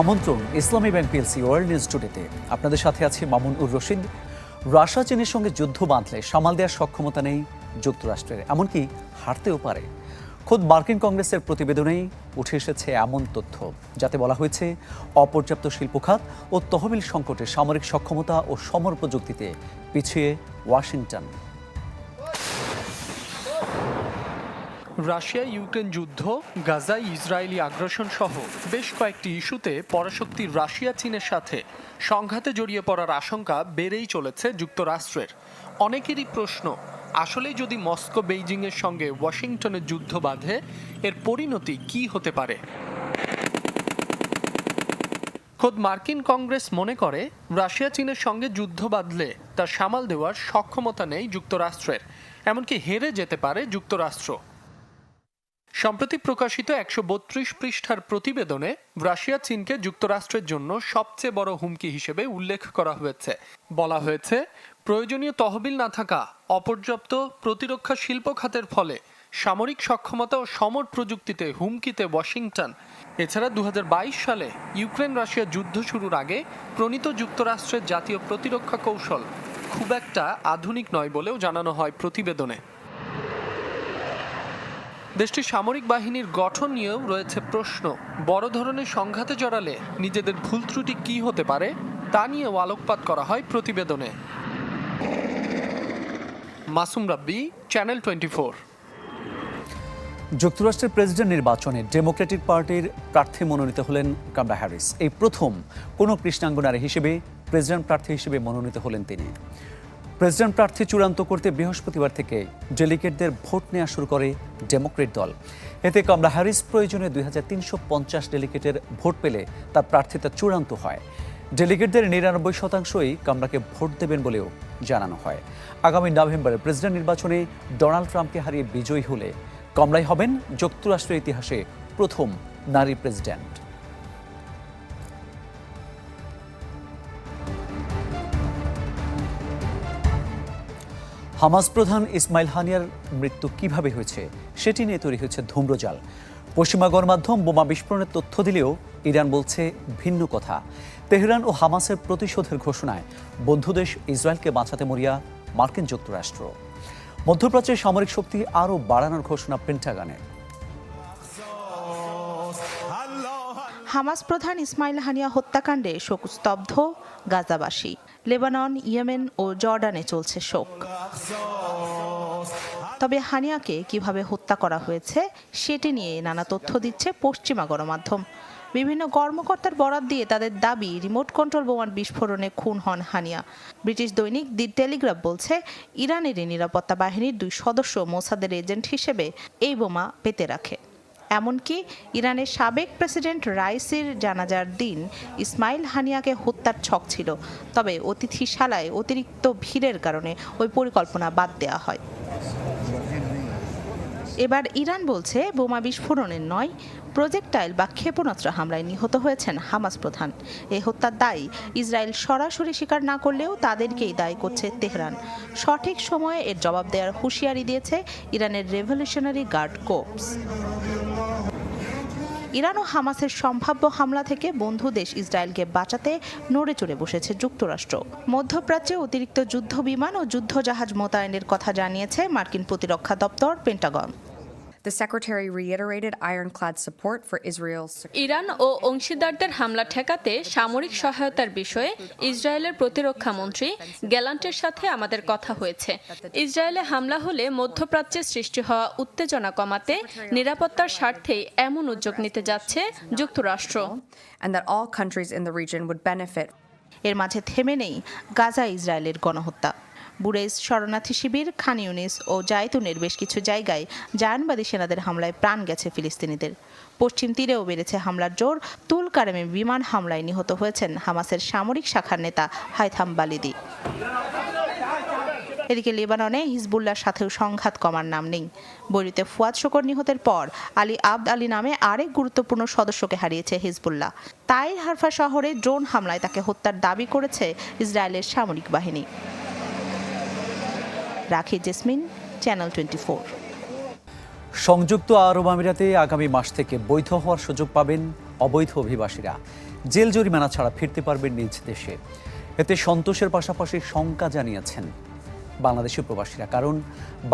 আমন্ত্রণ, Islami bank PLC world news টুডেতে আপনাদের সাথে আছে মামুন উর রশিদ। রাশিয়া, চীনের সঙ্গে যুদ্ধ বাঁধলে সামাল দেওয়ার সক্ষমতা নেই যুক্তরাষ্ট্রের, এমনকি হারতেও পারে। খোদ মার্কিন কংগ্রেসের প্রতিবেদনেই উঠে এসেছে এমন তথ্য, যাতে বলা হয়েছে অপর্যাপ্ত শিল্প খাত ও তহবিল সংকটে সামরিক সক্ষমতা ও সমর প্রযুক্তিতে পিছিয়ে ওয়াশিংটন। রাশিয়া, ইউক্রেন যুদ্ধ গাজায় ইসরায়েলি আগ্রাসন সহ বেশ কয়েকটি ইস্যুতে পরাশক্তি রাশিয়া, চীনের সাথে সংঘাতে জড়িয়ে পড়ার আশঙ্কা বেড়েই চলেছে যুক্তরাষ্ট্রের। অনেকেরই প্রশ্ন আসলে যদি মস্কো বেইজিংয়ের সঙ্গে ওয়াশিংটনের যুদ্ধ বাঁধে, এর পরিণতি কি হতে পারে? খোদ মার্কিন কংগ্রেস মনে করে, রাশিয়া, চীনের সঙ্গে যুদ্ধ বাঁধলে তার সামাল দেওয়ার সক্ষমতা নেই যুক্তরাষ্ট্রের, এমনকি হেরে যেতে পারে যুক্তরাষ্ট্র। সম্প্রতি প্রকাশিত একশো বত্রিশ পৃষ্ঠার প্রতিবেদনে রাশিয়া চীনকে যুক্তরাষ্ট্রের জন্য সবচেয়ে বড় হুমকি হিসেবে উল্লেখ করা হয়েছে। বলা হয়েছে, প্রয়োজনীয় তহবিল না থাকা, অপর্যাপ্ত প্রতিরক্ষা শিল্প খাতের ফলে সামরিক সক্ষমতা ও সমর প্রযুক্তিতে হুমকিতে ওয়াশিংটন। এছাড়া দু হাজার বাইশ সালে ইউক্রেন রাশিয়া যুদ্ধ শুরুর আগে প্রণীত যুক্তরাষ্ট্রের জাতীয় প্রতিরক্ষা কৌশল খুব একটা আধুনিক নয় বলেও জানানো হয় প্রতিবেদনে। দেশটির সামরিক বাহিনীর গঠন নিয়েও রয়েছে প্রশ্ন। বড় ধরনের সংঘাতে জড়ালে নিজেদের ভুল ত্রুটি কি হতে পারে, তা নিয়েও আলোকপাত করা হয় প্রতিবেদনে। মাসুম রাব্বি চ্যানেল টোয়েন্টি যুক্তরাষ্ট্রের প্রেসিডেন্ট নির্বাচনে ডেমোক্রেটিক পার্টির প্রার্থী মনোনীত হলেন কামলা হ্যারিস। এই প্রথম কোনো কৃষ্ণাঙ্গ নারী হিসেবে প্রেসিডেন্ট প্রার্থী হিসেবে মনোনীত হলেন তিনি। প্রেসিডেন্ট প্রার্থী চূড়ান্ত করতে বৃহস্পতিবার থেকে ডেলিগেটদের ভোট নেওয়া শুরু করে ডেমোক্রেট দল। এতে কমলা হ্যারিস প্রয়োজনে দুই হাজার তিনশো পঞ্চাশ ডেলিগেটের ভোট পেলে তার প্রার্থিতা চূড়ান্ত হয়। ডেলিগেটদের নিরানব্বই শতাংশই কামরাকে ভোট দেবেন বলেও জানানো হয়। আগামী নভেম্বরে প্রেসিডেন্ট নির্বাচনে ডোনাল্ড ট্রাম্পকে হারিয়ে বিজয়ী হলে কমলাই হবেন যুক্তরাষ্ট্রের ইতিহাসে প্রথম নারী প্রেসিডেন্ট। হামাস প্রধান ইসমাইল হানিয়ার মৃত্যু কীভাবে হয়েছে, সেটি নিয়ে তৈরি হয়েছে ধূম্রজাল। পশ্চিমা গণমাধ্যম বোমা বিস্ফোরণের তথ্য দিলেও ইরান বলছে ভিন্ন কথা। তেহরান ও হামাসের প্রতিশোধের ঘোষণায় বন্ধুদেশ ইসরায়েলকে বাঁচাতে মরিয়া মার্কিন যুক্তরাষ্ট্র। মধ্যপ্রাচ্যের সামরিক শক্তি আরও বাড়ানোর ঘোষণা পেন্টাগানের হামাস প্রধান ইসমাইল হানিয়া হত্যাকাণ্ডে শোকস্তব্ধ গাজাবাসী। লেবানন, ইয়েমেন ও জর্ডানে চলছে শোক। তবে হানিয়াকে কীভাবে হত্যা করা হয়েছে, সেটি নিয়ে নানা তথ্য দিচ্ছে পশ্চিমা গণমাধ্যম। বিভিন্ন কর্মকর্তার বরাত দিয়ে তাদের দাবি, রিমোট কন্ট্রোল বোমার বিস্ফোরণে খুন হন হানিয়া। ব্রিটিশ দৈনিক দি টেলিগ্রাফ বলছে ইরানেরই নিরাপত্তা বাহিনীর দুই সদস্য মোসাদের এজেন্ট হিসেবে এই বোমা পেতে রাখে। এমনকি ইরানের সাবেক প্রেসিডেন্ট রাইসের জানাজার দিন ইসমাইল হানিয়াকে হত্যার ছক ছিল। তবে অতিথিশালায় অতিরিক্ত ভিড়ের কারণে ওই পরিকল্পনা বাদ দেওয়া হয়। এবার ইরান বলছে বোমা বিস্ফোরণের নয়, প্রজেক্টাইল বা ক্ষেপণাস্ত্র হামলায় নিহত হয়েছেন হামাস প্রধান। এ হত্যার দায় ইসরায়েল সরাসরি স্বীকার না করলেও তাদেরকেই দায়ী করছে তেহরান। সঠিক সময়ে এর জবাব দেওয়ার হুঁশিয়ারি দিয়েছে ইরানের রেভলিউশনারি গার্ড কোপস। ইরান ও হামাসের সম্ভাব্য হামলা থেকে বন্ধু দেশ ইসরায়েলকে বাঁচাতে নড়ে চড়ে বসেছে যুক্তরাষ্ট্র। মধ্যপ্রাচ্যে অতিরিক্ত যুদ্ধ বিমান ও যুদ্ধ জাহাজ মোতায়েনের কথা জানিয়েছে মার্কিন প্রতিরক্ষা দপ্তর Pentagon. The secretary reiterated ironclad support for Israel's Iran ও অংশীদারদের হামলা ঠেকাতে সামরিক সহায়তার বিষয়ে ইসরায়েলের প্রতিরক্ষা মন্ত্রী গ্যালান্টের সাথে আমাদের কথা হয়েছে। ইসরায়েলে হামলা হলে মধ্যপ্রাচ্যে সৃষ্টি হওয়া উত্তেজনা কমাতে নিরাপত্তার স্বার্থেই এমন উদ্যোগ নিতে যাচ্ছে যুক্তরাষ্ট্র। And that all countries in the region would benefit. এর মাঝে থেমে নেই গাজা ইসরায়েলের গণহত্যা। বুরেজ শরণার্থী শিবির, খান ইউনিস ও জায়তুনের বেশ কিছু জায়গায় জায়ানবাদী সেনাদের হামলায় প্রাণ গেছে ফিলিস্তিনিদের। পশ্চিম তীরেও বেড়েছে হামলার জোর। তুল কারেমে বিমান হামলায় নিহত হয়েছেন হামাসের সামরিক শাখার নেতা হাইথাম বালিদি। এদিকে লেবাননে হিজবুল্লার সাথেও সংঘাত কমার নাম নেই। বৈরিতে ফুয়াদ শকর নিহতের পর আলী আবদ আলী নামে আরেক গুরুত্বপূর্ণ সদস্যকে হারিয়েছে হিজবুল্লাহ। তাইর হারফা শহরে ড্রোন হামলায় তাকে হত্যার দাবি করেছে ইসরায়েলের সামরিক বাহিনী। রাখি জেসমিন চ্যানেল টোয়েন্টি সংযুক্ত আরব আমিরাতে আগামী মাস থেকে বৈধ হওয়ার সুযোগ পাবেন অবৈধ অভিবাসীরা। জেল জরিমানা ছাড়া ফিরতে পারবেন নিজ দেশে। এতে সন্তোষের পাশাপাশি শঙ্কা জানিয়েছেন বাংলাদেশি প্রবাসীরা, কারণ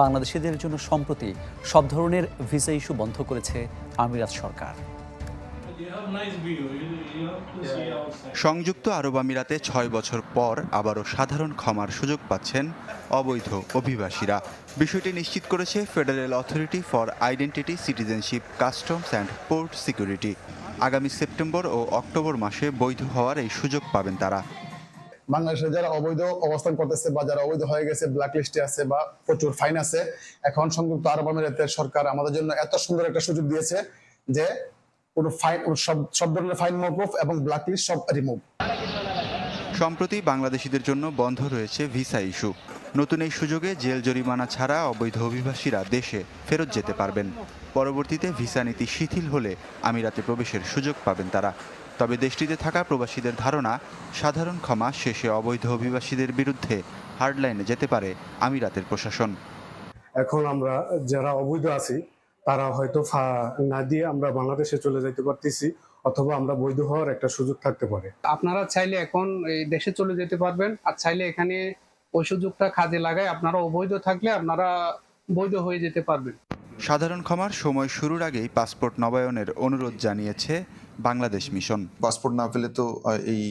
বাংলাদেশিদের জন্য সম্প্রতি সব ধরনের ভিসা ইস্যু বন্ধ করেছে আমিরাত সরকার। সংযুক্ত আরব আমিরাতে ছয় বছর পর আবারও সাধারণ ক্ষমার সুযোগ পাচ্ছেন অবৈধ অভিবাসীরা। বিষয়টি নিশ্চিত করেছে federal authority for identity citizenship customs and port security আগামী সেপ্টেম্বর ও অক্টোবর মাসে বৈধ হওয়ার এই সুযোগ পাবেন তারা। বাংলাদেশে যারা অবৈধ অবস্থান করতেছে বা যারা অবৈধ হয়ে গেছে ব্ল্যাক লিস্টে আছে বা প্রচুর ফাইন আছে এখন সংযুক্ত আরব আমিরাতের সরকার আমাদের জন্য এত সুন্দর একটা সুযোগ দিয়েছে যে কোনো ফাইন সব সব ধরনের ফাইন মকুফ এবং ব্ল্যাক লিস্ট সব রিমুভ সম্প্রতি বাংলাদেশিদের জন্য বন্ধ রয়েছে ভিসা ইস্যু। নতুন এই সুযোগে জেল জরিমানা ছাড়া অবৈধ অভিবাসীরা দেশে ফেরত যেতে পারবেন। পরবর্তীতে ভিসা নীতি শিথিল হলে আমিরাতে প্রবেশের সুযোগ পাবেন তারা। তবে দেশটিতে থাকা প্রবাসীদের ধারণা সাধারণ ক্ষমা শেষে অবৈধ অভিবাসীদের বিরুদ্ধে হার্ডলাইনে যেতে পারে আমিরাতের প্রশাসন। এখন আমরা যারা অবৈধ আছি তারা হয়তো না দিয়ে আমরা বাংলাদেশে চলে যাইতে পারতেছি অথবা আমরা বৈধ হওয়ার একটা সুযোগ থাকতে পারে। আপনারা চাইলে এখন এই দেশে চলে যেতে পারবেন আর চাইলে এখানে ওই সুযোগটা কাজে লাগায় আপনারা অবৈধ থাকলে আপনারা বৈধ হয়ে যেতে পারবেন। সাধারণ ক্ষমার সময় শুরুর আগেই পাসপোর্ট নবায়নের অনুরোধ জানিয়েছে বাংলাদেশ মিশন। পাসপোর্ট না পেলে তো এই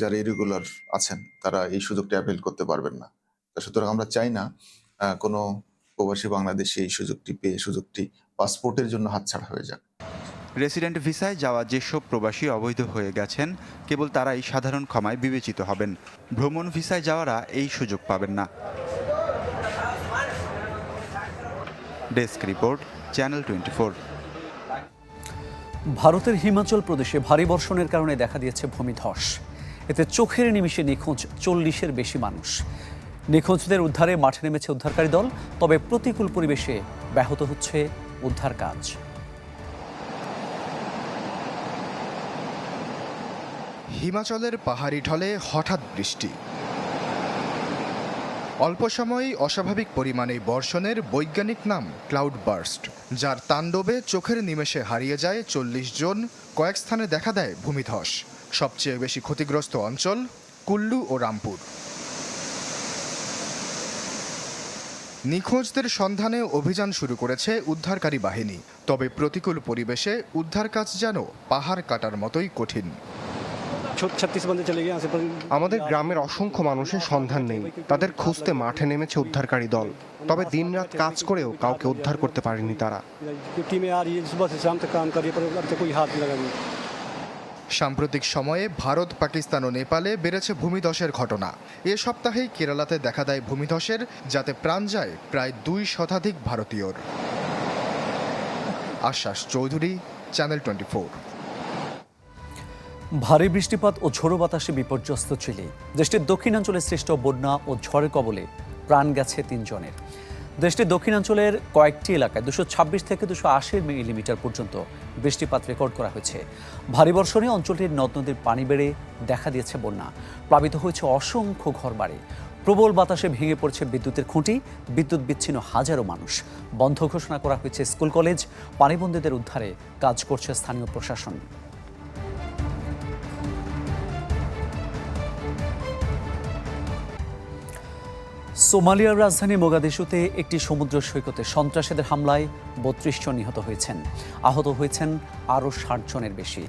যারা ইরেগুলার আছেন তারা এই সুযোগটা অ্যাভেল করতে পারবেন না। সুতরাং আমরা চাই না আহ, কোনো প্রবাসী বাংলাদেশে এই সুযোগটি পেয়ে সুযোগটি পাসপোর্টের জন্য হাতছাড়া হয়ে যাক। রেসিডেন্ট ভিসায় যাওয়া যেসব প্রবাসী অবৈধ হয়ে গেছেন কেবল তারাই সাধারণ ক্ষমায় বিবেচিত হবেন। ভ্রমণ ভিসায় যাওয়ারা এই সুযোগ পাবেন না। ডেস্ক রিপোর্ট চ্যানেল টোয়েন্টি ভারতের হিমাচল প্রদেশে ভারী বর্ষণের কারণে দেখা দিয়েছে ভূমিধস এতে চোখের নিমিষে নিখোঁজ চল্লিশের বেশি মানুষ। নিখোঁজদের উদ্ধারে মাঠে নেমেছে উদ্ধারকারী দল তবে প্রতিকূল পরিবেশে ব্যাহত হচ্ছে উদ্ধার কাজ। হিমাচলের পাহাড়ি ঢলে হঠাৎ বৃষ্টি। অল্প সময়েই অস্বাভাবিক পরিমাণে বর্ষণের বৈজ্ঞানিক নাম ক্লাউড বার্স্ট, যার তাণ্ডবে চোখের নিমেষে হারিয়ে যায় চল্লিশ জন, কয়েক স্থানে দেখা দেয় ভূমিধস। সবচেয়ে বেশি ক্ষতিগ্রস্ত অঞ্চল কুল্লু ও রামপুর। নিখোঁজদের সন্ধানে অভিযান শুরু করেছে উদ্ধারকারী বাহিনী। তবে প্রতিকূল পরিবেশে উদ্ধার কাজ যেন পাহাড় কাটার মতোই কঠিন। আমাদের গ্রামের অসংখ্য মানুষের সন্ধান নেই। তাদের খুঁজতে মাঠে নেমেছে উদ্ধারকারী দল। তবে দিনরাত কাজ করেও কাউকে উদ্ধার করতে পারেনি তারা। সাম্প্রতিক সময়ে ভারত, পাকিস্তান ও নেপালে বেড়েছে ভূমিধসের ঘটনা। এ সপ্তাহেই কেরালাতে দেখা দেয় ভূমিধসের, যাতে প্রাণ যায় প্রায় দুই শতাধিক ভারতীয়র। আশ্বাস চৌধুরী, চ্যানেল টোয়েন্টি ভারী বৃষ্টিপাত ও ঝোড়ো বাতাসে বিপর্যস্ত চিলি। দেশটির দক্ষিণাঞ্চলে সৃষ্ট বন্যা ও ঝড়ের কবলে প্রাণ গেছে তিনজনের। দেশটির দক্ষিণাঞ্চলের কয়েকটি এলাকায় দুশো ছাব্বিশ থেকে দুশো আশি মিলিমিটার পর্যন্ত বৃষ্টিপাত রেকর্ড করা হয়েছে। ভারী বর্ষণে অঞ্চলটির নদ নদীর পানি বেড়ে দেখা দিয়েছে বন্যা। প্লাবিত হয়েছে অসংখ্য ঘরবাড়ি। প্রবল বাতাসে ভেঙে পড়ছে বিদ্যুতের খুঁটি। বিদ্যুৎ বিচ্ছিন্ন হাজারো মানুষ। বন্ধ ঘোষণা করা হয়েছে স্কুল, কলেজ। পানিবন্দীদের উদ্ধারে কাজ করছে স্থানীয় প্রশাসন। সোমালিয়ার রাজধানী মোগাদিশুতে একটি সমুদ্র সৈকতে সন্ত্রাসীদের হামলায় বত্রিশ জন নিহত হয়েছেন। আহত হয়েছেন আরও ষাট জনের বেশি।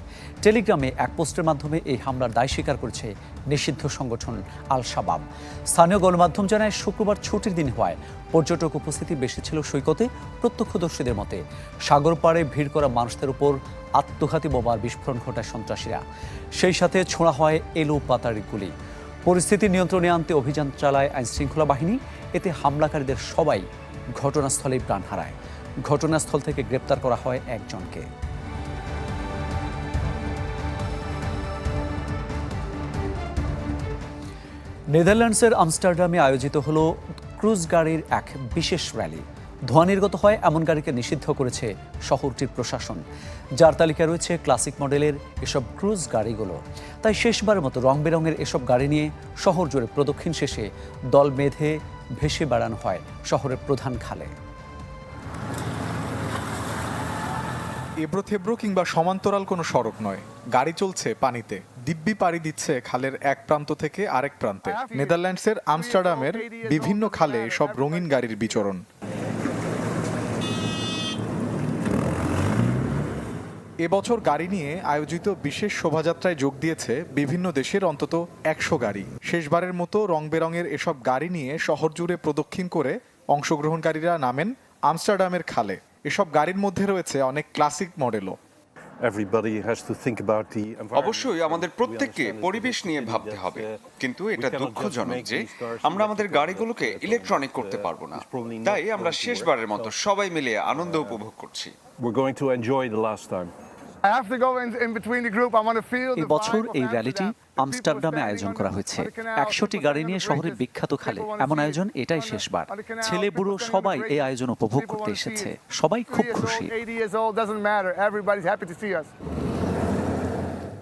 টেলিগ্রামে এক পোস্টের মাধ্যমে এই হামলার দায় স্বীকার করেছে নিষিদ্ধ সংগঠন আল শাবাব স্থানীয় গণমাধ্যম জানায়, শুক্রবার ছুটির দিন হওয়ায় পর্যটক উপস্থিতি বেশি ছিল সৈকতে প্রত্যক্ষদর্শীদের মতে। সাগর পাড়ে ভিড় করা মানুষদের উপর আত্মঘাতী বোমার বিস্ফোরণ ঘটায় সন্ত্রাসীরা। সেই সাথে ছোঁড়া হয় এলো পাতারি গুলি। পরিস্থিতি নিয়ন্ত্রণে আনতে অভিযান চালায় আইনশৃঙ্খলা বাহিনী। এতে হামলাকারীদের সবাই ঘটনাস্থলেই প্রাণ হারায়। ঘটনাস্থল থেকে গ্রেপ্তার করা হয় একজনকে। নেদারল্যান্ডসের আমস্টারডামে আয়োজিত হলো ক্রুজ গাড়ির এক বিশেষ র্যালি। ধোঁয়া নির্গত হয় এমন গাড়িকে নিষিদ্ধ করেছে শহরটির প্রশাসন। যার তালিকায় রয়েছে ক্লাসিক মডেলের এসব ক্রুজ গাড়িগুলো। তাই শেষবারের মতো রং বেরঙের এসব গাড়ি নিয়ে শহর জুড়ে প্রদক্ষিণ শেষে দল বেঁধে ভেসে বেড়ানো হয় শহরের প্রধান খালে। এবড়ো থেব্রো কিংবা সমান্তরাল কোনো সড়ক নয়। গাড়ি চলছে পানিতে। দিব্যি পাড়ি দিচ্ছে খালের এক প্রান্ত থেকে আরেক প্রান্তে। নেদারল্যান্ডসের আমস্টারডামের বিভিন্ন খালে সব রঙিন গাড়ির বিচরণ। এবছর গাড়ি নিয়ে আয়োজিত বিশেষ শোভাযাত্রায় যোগ দিয়েছে বিভিন্ন দেশের অন্তত একশো গাড়ি। শেষবারের মতো রং বেরঙের এসব গাড়ি নিয়ে শহর জুড়ে প্রদক্ষিণ করে অংশগ্রহণকারীরা নামেন আমস্টারডামের খালে। এসব গাড়ির মধ্যে রয়েছে অনেক ক্লাসিক মডেলও। অবশ্যই আমাদের প্রত্যেককে পরিবেশ নিয়ে ভাবতে হবে। কিন্তু এটা দুঃখজনক যে আমরা আমাদের গাড়িগুলোকে ইলেকট্রনিক করতে পারব না। তাই আমরা শেষবারের মতো সবাই মিলে আনন্দ উপভোগ করছি। এই বছর এই র্যালিটি আমস্টারডামে আয়োজন করা হয়েছে। একশোটি গাড়ি নিয়ে শহরের বিখ্যাত খালে এমন আয়োজন এটাই শেষবার। ছেলে বুড়ো সবাই এই আয়োজন উপভোগ করতে এসেছে। সবাই খুব খুশি।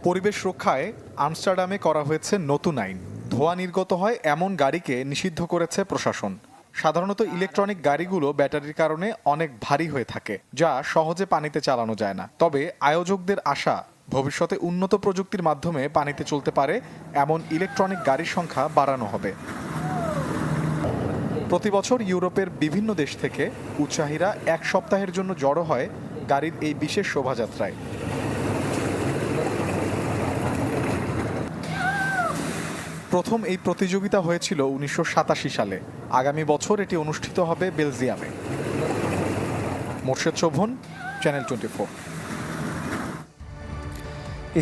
পরিবেশ রক্ষায় আমস্টারডামে করা হয়েছে নতুন আইন। ধোঁয়া নির্গত হয় এমন গাড়িকে নিষিদ্ধ করেছে প্রশাসন। সাধারণত ইলেকট্রনিক গাড়িগুলো ব্যাটারির কারণে অনেক ভারী হয়ে থাকে, যা সহজে পানিতে চালানো যায় না। তবে আয়োজকদের আশা, ভবিষ্যতে উন্নত প্রযুক্তির মাধ্যমে পানিতে চলতে পারে এমন ইলেকট্রনিক গাড়ির সংখ্যা বাড়ানো হবে। প্রতি বছর ইউরোপের বিভিন্ন দেশ থেকে উৎসাহীরা এক সপ্তাহের জন্য জড়ো হয় গাড়ির এই বিশেষ শোভাযাত্রায়। প্রথম এই প্রতিযোগিতা হয়েছিল উনিশশো সাতাশি সালে। আগামী বছর এটি অনুষ্ঠিত হবে বেলজিয়ামে। Morshed Shovon channel twenty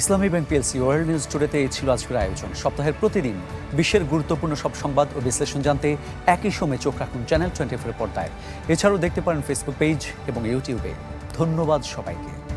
Islami bank PLC world news টুডেতে এই ছিল আজকের আয়োজন। সপ্তাহের প্রতিদিন বিশ্বের গুরুত্বপূর্ণ সব সংবাদ ও বিশ্লেষণ জানতে একই সময় চোখ রাখুন চ্যানেল টোয়েন্টি ফোর পর্দায়। এছাড়াও দেখতে পারেন ফেসবুক পেজ এবং ইউটিউবে ধন্যবাদ সবাইকে।